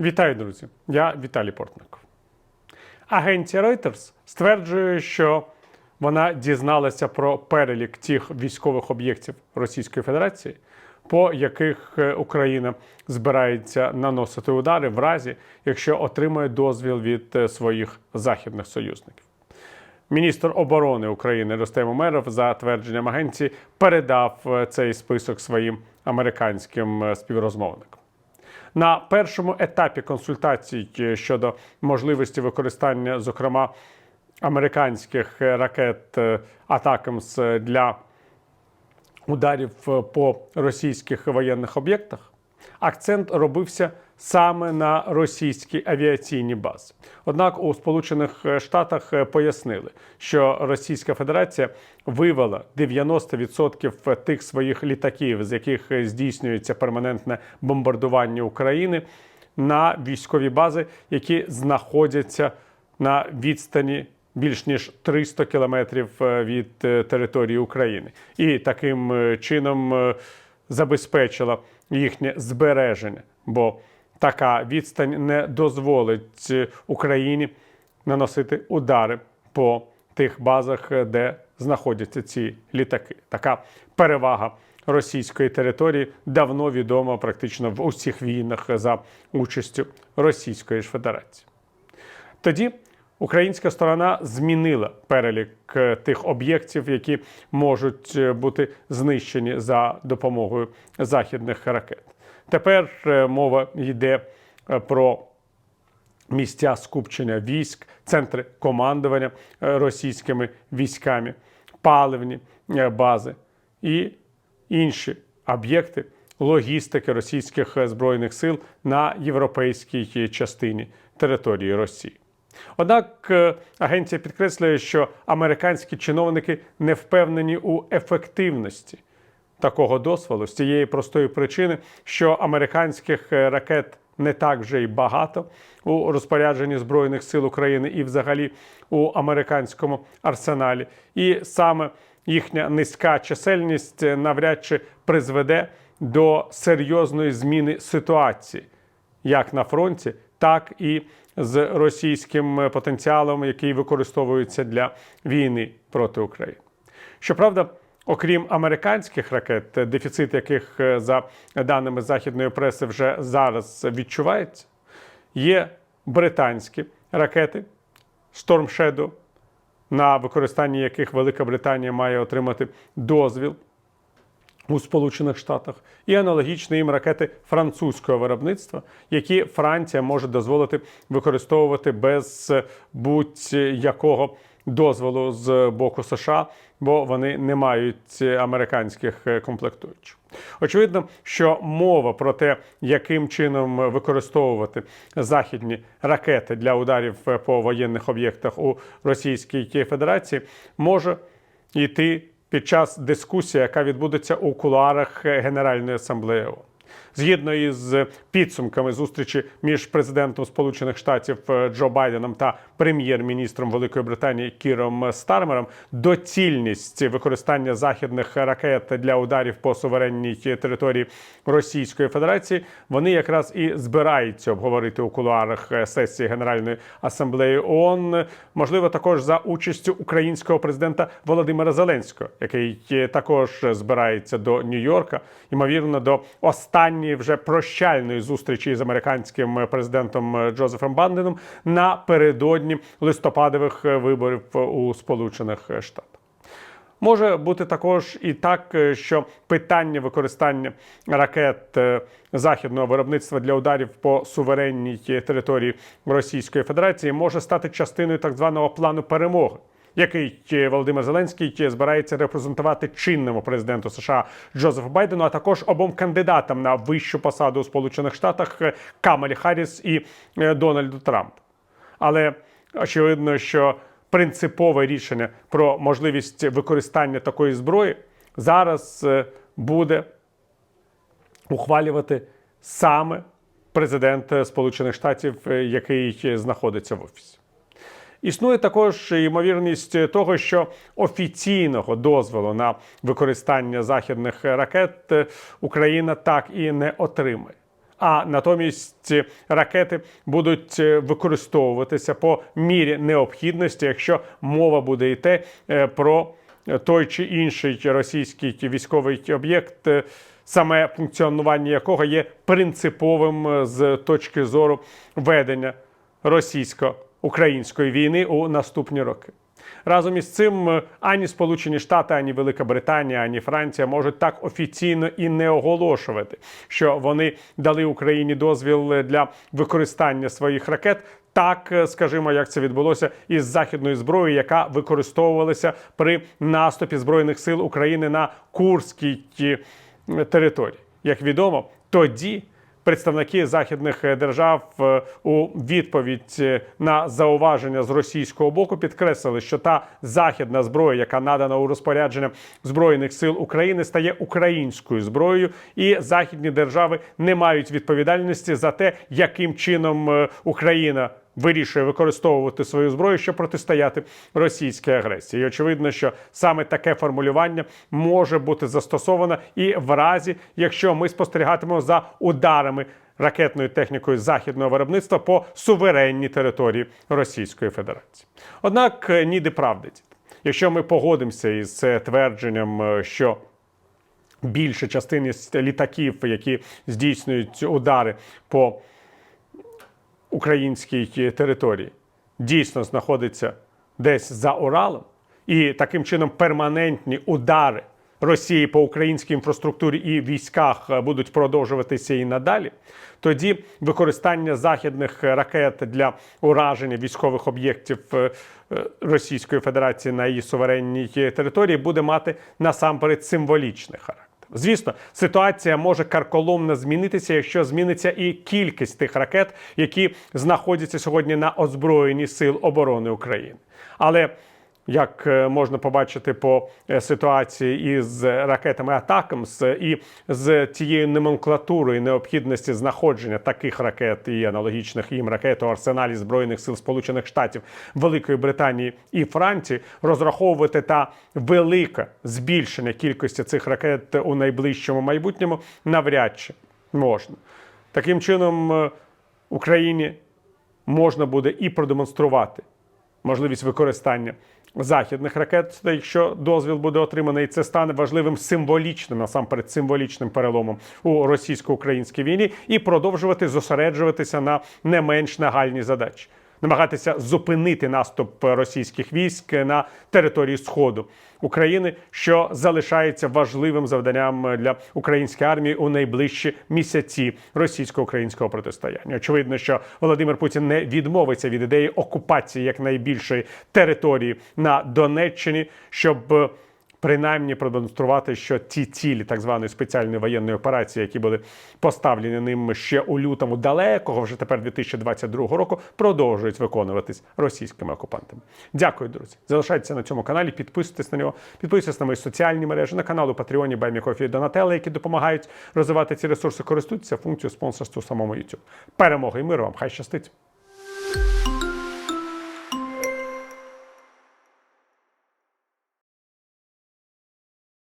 Вітаю, друзі! Я Віталій Портников. Агенція Reuters стверджує, що вона дізналася про перелік тих військових об'єктів Російської Федерації, по яких е, Україна збирається наносити удари в разі, якщо отримає дозвіл від е, своїх західних союзників. Міністр оборони України Рустем Умеров, за твердженням агенції, передав е, цей список своїм американським співрозмовникам. На першому етапі консультацій е, щодо можливості використання, зокрема, американських е, ракет е, Атакамс для ударів по російських воєнних об'єктах, акцент робився саме на російські авіаційні бази. Однак у Сполучених Штатах е, пояснили, що Російська Федерація вивела 90% тих своїх літаків, з яких е, здійснюється перманентне бомбардування України, на військові бази, які знаходяться на відстані більш ніж 300 кілометрів е, від е, території України, і таким е, чином е, забезпечила їхнє збереження, бо така відстань не дозволить е, Україні наносити удари по тих базах, е, де знаходяться ці літаки. Така перевага російської території давно відома практично в усіх війнах за участю Російської Федерації. Тоді українська сторона змінила перелік е, тих об'єктів, які можуть е, бути знищені за допомогою західних ракет. Тепер е, мова йде про місця скупчення військ, центри командування російськими військами, паливні бази і інші об'єкти логістики російських збройних сил на європейській частині території Росії. Однак е, агенція підкреслює, що американські чиновники не впевнені у ефективності такого дозволу з тієї простої причини, що американських е, ракет не так вже й багато у розпорядженні Збройних сил України і взагалі у американському арсеналі. І саме їхня низька чисельність е, навряд чи призведе до серйозної зміни ситуації як на фронті, так і з російським е, потенціалом, який використовується для війни проти України. Щоправда, окрім американських ракет, е, дефіцит яких, е, за даними західної преси, вже зараз відчувається, є британські ракети Storm Shadow, на використання яких Велика Британія має отримати дозвіл у Сполучених Штатах і аналогічні їм ракети французького виробництва, які Франція може дозволити використовувати без е, будь-якого дозволу з боку США, бо вони не мають американських е, комплектуючих. Очевидно, що мова про те, яким чином використовувати західні ракети для ударів е, по воєнних об'єктах у Російській Федерації, може йти під час дискусії, яка відбудеться у кулуарах Генеральної асамблеї. Згідно із підсумками зустрічі між президентом Сполучених Штатів е, Джо Байденом та прем'єр-міністром Великої Британії Кіром Стармером, доцільність використання західних ракет для ударів по суверенній території Російської Федерації вони якраз і збираються обговорити у кулуарах е, сесії Генеральної асамблеї ООН. Можливо, також за участю українського президента Володимира Зеленського, який е, також збирається до Нью-Йорка, ймовірно, до останньої вже прощальної зустрічі з американським президентом Джозефом Банденом напередодні листопадових виборів у Сполучених Штатах. Може бути також і так, що питання використання ракет е, західного виробництва для ударів по суверенній території Російської Федерації може стати частиною так званого плану перемоги. Який Володимир Зеленський збирається репрезентувати чинному президенту США Джозефу Байдену, а також обом кандидатам на вищу посаду у Сполучених Штатах е, Камалі Харріс і е, Дональду Трампу. Але очевидно, що принципове рішення про можливість використання такої зброї зараз е, буде ухвалювати саме президент Сполучених Штатів, який знаходиться в офісі. Існує також ймовірність того, що офіційного дозволу на використання західних ракет Україна так і не отримає. а натомість ракети будуть використовуватися по мірі необхідності, якщо мова буде йти е, про той чи інший російський військовий об'єкт, е, саме функціонування якого є принциповим е, з точки зору ведення російсько-української війни у наступні роки. Разом із цим е, ані Сполучені Штати, ані Велика Британія, ані Франція можуть так офіційно і не оголошувати, що вони дали Україні дозвіл е, для використання своїх ракет. Так, е, скажімо, як це відбулося із західною зброєю, яка використовувалася при наступі збройних сил України на Курській території. Як відомо, тоді представники західних е, держав е, у відповідь е, на зауваження з російського боку підкреслили, що та західна зброя, яка надана у розпорядження збройних сил України, стає українською зброєю, і західні держави не мають відповідальності за те, яким чином Україна. Вирішує використовувати свою зброю, щоб протистояти російській агресії. І очевидно, що саме таке формулювання може бути застосовано і в разі, якщо ми спостерігатимемо за ударами ракетною технікою західного виробництва по суверенній території Російської Федерації. Однак е, ніде правди. Якщо ми погодимося із е, твердженням, е, що більша частина літаків, які здійснюють удари по українській території, дійсно знаходиться десь за Уралом, і таким чином перманентні удари Росії по українській інфраструктурі і військах е, будуть продовжуватися і надалі, тоді використання західних ракет для ураження військових об'єктів е, е, Російської Федерації на її суверенній території буде мати насамперед символічний характер. Звісно, ситуація може карколомно змінитися, якщо зміниться і кількість тих ракет, які знаходяться сьогодні на озброєнні сил оборони України. Але як е, можна побачити по е, ситуації із ракетами Атакамс і з тією номенклатурою необхідності знаходження таких ракет і аналогічних їм ракет у арсеналі збройних сил Сполучених Штатів, Великої Британії і Франції, розраховувати та велике збільшення кількості цих ракет у найближчому майбутньому навряд чи можна. Таким чином, е, Україні можна буде і продемонструвати можливість використання західних ракет, якщо дозвіл буде отриманий, і це стане важливим символічним, насамперед символічним переломом у російсько-українській війні, і продовжувати зосереджуватися на не менш нагальні задачі. Намагатися зупинити наступ російських військ на території Сходу України, що залишається важливим завданням для української армії у найближчі місяці російсько-українського протистояння. Очевидно, що Володимир Путін не відмовиться від ідеї окупації як найбільшої території на Донеччині, щоб принаймні продемонструвати, що ті цілі так званої спеціальної воєнної операції, які були поставлені ним ще у лютому далекого, вже тепер 2022 року, продовжують виконуватись російськими окупантами. Дякую, друзі. Залишайтеся на цьому каналі, підписуйтесь на нього, підписуйтесь на мої соціальні мережі, на канал у Патреоні Баймікофі і Донателла, які допомагають розвивати ці ресурси. Користуйтеся функцією спонсорства самому YouTube. Перемоги і миру вам! Хай щастить!